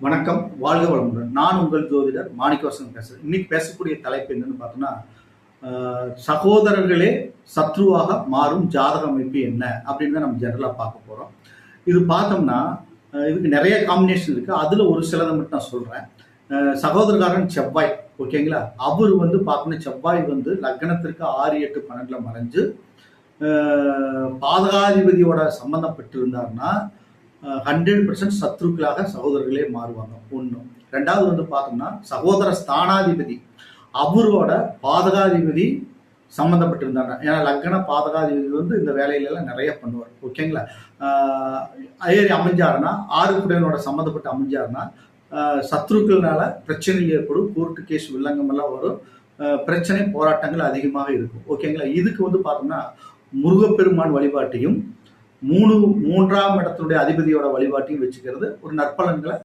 வணக்கம் வாழ்க வளமுடன். நான் உங்கள் ஜோதிடர் மாணிக்கவாசன் பேசுகிறேன் இன்னைக்கு பேசக்கூடிய தலைப்பு என்னன்னு பார்த்தோம்னா சகோதரர்களே சத்ருவாக மாறும் ஜாதக அமைப்பு என்ன அப்படின்னு நம்ம ஜெனரலாக பார்க்க போகிறோம் இது பார்த்தோம்னா இதுக்கு நிறைய காம்பினேஷன் இருக்குது அதில் ஒரு சிலதை மட்டும் நான் சொல்கிறேன் சகோதரகாரன் செவ்வாய் ஓகேங்களா அவர் வந்து பார்த்தோன்னா செவ்வாய் வந்து லக்னத்திற்கு ஆறு எட்டு பன்னெண்டில் மறைஞ்சு பாதகாதிபதியோட சம்பந்தப்பட்டு இருந்தாருன்னா ஹண்ட்ரட் பர்சன்ட் சத்ருக்களாக சகோதரர்களே மாறுவாங்க. ஒன்று ரெண்டாவது வந்து பார்த்தோம்னா சகோதர ஸ்தானாதிபதி. அவரோட பாதகாதிபதி சம்மந்தப்பட்டிருந்தாங்க ஏன்னா லக்ன பாதகாதிபதி வந்து இந்த வேலையிலலாம் நிறைய பண்ணுவார். ஓகேங்களா ஏறி அமைஞ்சாருன்னா ஆறு குடையனோட சம்மந்தப்பட்டு அமைஞ்சாருன்னா சத்ருக்கள்னால பிரச்சனை ஏற்படும். கோர்ட்டு கேஸ் வில்லங்கம் எல்லாம் வரும் பிரச்சனை போராட்டங்கள் அதிகமாக இருக்கும். ஓகேங்களா இதுக்கு வந்து பார்த்தோம்னா முருகப்பெருமான் வழிபாட்டையும் மூணு மூன்றாம் இடத்தினுடைய அதிபதியோட வழிபாட்டையும் வச்சுக்கிறது. ஒரு நற்பலன்களை